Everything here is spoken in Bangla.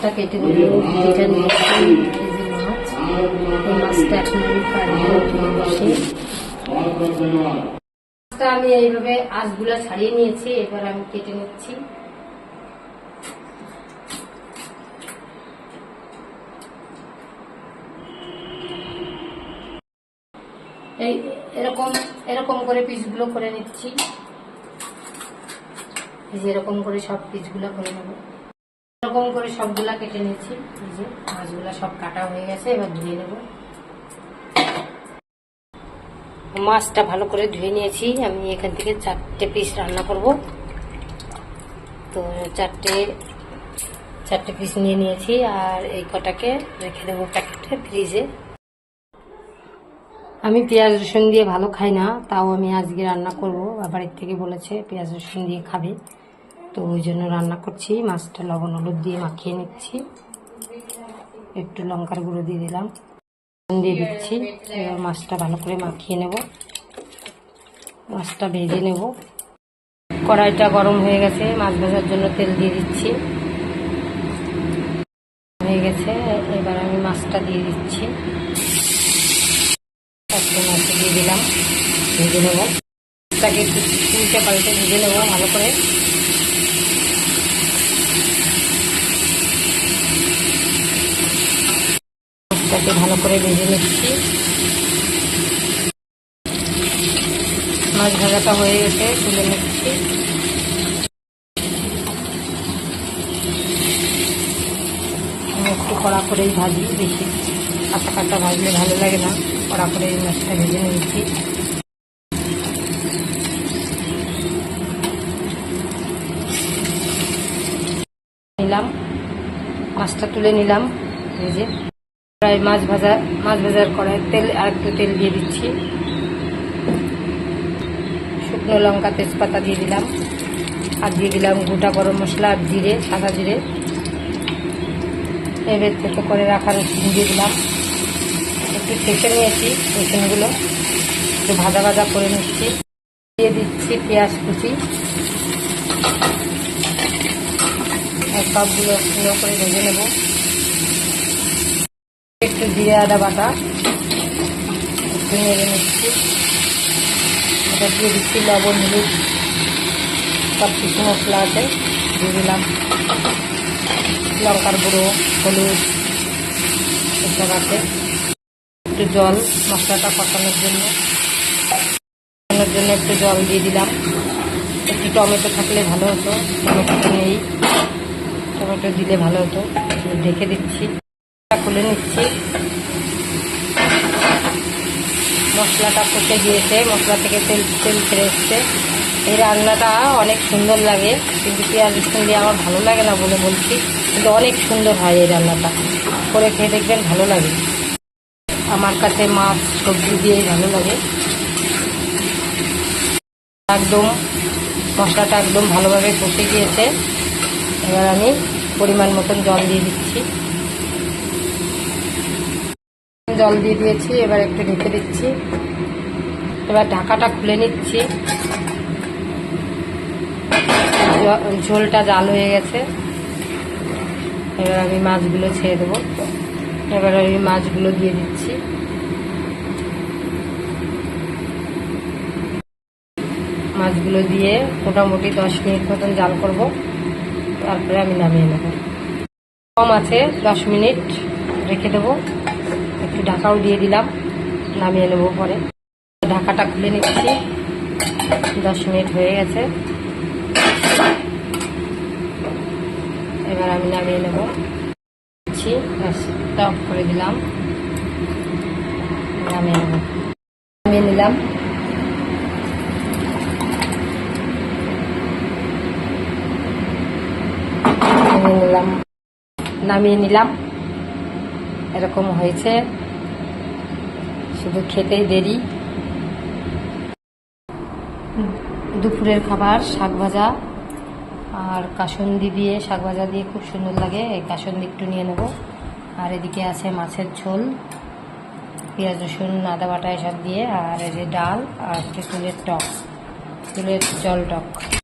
মাছটা কেটে নেব যেটা নিয়েছি এই মাছ। এই মাছটা এখন আমি মাছটা আমি এইভাবে ছাড়িয়ে নিয়েছি, এবার আমি কেটে নিচ্ছি। এই এরকম এরকম করে পিসগুলো করে নিচ্ছি। এরকম করে সব পিসগুলো করে নেব। এরকম করে সবগুলা কেটে নিচ্ছি। এই যে মাছগুলা সব কাটা হয়ে গেছে, এবার ধুয়ে নেব। মাছটা ভালো করে ধুয়ে নিয়েছি। আমি এখান থেকে চারটে পিস রান্না করব। তো চারটে চারটে পিস নিয়ে নিয়েছি, আর এই কটাকে রেখে দেবো প্যাকেটে ফ্রিজে। আমি পেঁয়াজ রসুন দিয়ে ভালো খাই না, তাও আমি আজকে রান্না করব। বাড়ির থেকে বলেছে পেঁয়াজ রসুন দিয়ে খাবে। তো ওই জন্য রান্না করছি। মাছটা লবণ হলুদ দিয়ে মাখিয়ে নিচ্ছি। একটু লঙ্কার গুঁড়ো দিয়ে দিলাম। দিয়ে দিচ্ছি। এবার মাছটা ভালো করে মাখিয়ে নেব। মাছটা ভেজে নেব। কড়াইটা গরম হয়ে গেছে। মাছ ভাজার জন্য তেল দিয়ে দিচ্ছি। হয়ে গেছে। এবার আমি মাছটা দিয়ে দিচ্ছি। একটা মাছ দিয়ে দিলাম। ভেজে নেব। মাছটাকে একটু পাল্টে ভেজে নেব ভালো করে। মাছটাকে ভালো করে ভেজে নিচ্ছি। মাছ ভাজাটা হয়ে গেছে, তুলে নিচ্ছি। একটু কড়া করেই ভাজি, বেশি কাঁচা কাঁচা ভাজলে ভালো লাগে না। কড়া করে এই মাছটা ভেজে নিয়েছি নিলাম, মাছটা তুলে নিলাম, ভেজে। প্রায় মাছ ভাজা, মাছ ভাজার কড়াই তেল আর একটু তেল দিয়ে দিচ্ছি। শুকনো লঙ্কা, তেজপাতা দিয়ে দিলাম। আর দিয়ে দিলাম গোটা গরম মশলা, আর জিরে, সাদা জিরে। এবার থেকে করে রাখা রসুন দিয়ে দিলাম। একটু ছেঁচে নিয়েছি রসুনগুলো। একটু ভাজা ভাজা করে নিচ্ছি। দিয়ে দিচ্ছি পেঁয়াজ কুচি। সবগুলো করে ভেজে নেব। একটু জিরে আদা বাটা। একটু নেড়ে নিচ্ছি। এটা দিয়ে দিচ্ছি লবণ, হলুদ সব কিছু মশলা আছে, দিয়ে দিলাম। লঙ্কার গুঁড়ো, হলুদ, এসব আছে। একটু জল, মশলাটা কষানোর জন্য। কষানোর জন্য একটু জল দিয়ে দিলাম। একটু টমেটো থাকলে ভালো হতো, টমেটো নেই। টমেটো দিলে ভালো হতো। ঢেকে দিচ্ছি। খুলে নিচ্ছি। মশলাটা কষে গিয়েছে, মশলা থেকে তেল তেল ছেড়ে এসছে। এই রান্নাটা অনেক সুন্দর লাগে, কিন্তু পেঁয়াজ, রসুন দিয়ে আমার ভালো লাগে না বলে বলছি, কিন্তু অনেক সুন্দর হয় এই রান্নাটা। করে খেয়ে দেখবেন ভালো লাগে। আমার কাছে মাছ, সবজি দিয়েই ভালো লাগে। একদম, মশলাটা একদম ভালোভাবে কষে গিয়েছে। এবার আমি পরিমাণ মতন জল দিয়ে দিচ্ছি। জল দিয়ে দিয়েছি, এবার একটু ঢেকে দিচ্ছি। এবার ঢাকাটা খুলে নিচ্ছি। ঝোলটা জাল হয়ে গেছে। এবার আমি মাছগুলো ছেড়ে দেবো। এবার আমি মাছগুলো দিয়ে দিচ্ছি। মাছগুলো দিয়ে মোটামুটি দশ মিনিট মতন জাল করব। তারপরে আমি নামিয়ে নেব। কম আছে, দশ মিনিট রেখে দেবো। একটু ঢাকাও দিয়ে দিলাম, নামিয়ে নেব পরে। ঢাকাটা খুলে নিচ্ছি, দশ মিনিট হয়ে গেছে। এবার আমি নামিয়ে নেব। অফ করে দিলাম। নামিয়ে নেব। নামিয়ে নিলাম। নামিয়ে নিলাম। নামিয়ে নিলাম। এরকম হয়েছে। শুধু খেতেই দেরি। দুপুরের খাবার, শাক ভাজা আর কাসন্দি দিয়ে, শাক ভাজা দিয়ে খুব সুন্দর লাগে। এই কাসন্দি একটু নিয়ে নেব। আর এদিকে আছে মাছের ঝোল, পেঁয়াজ, রসুন, আদা বাটা এসব দিয়ে, আর এই যে ডাল আর চুলের টক, চুলের জল টক।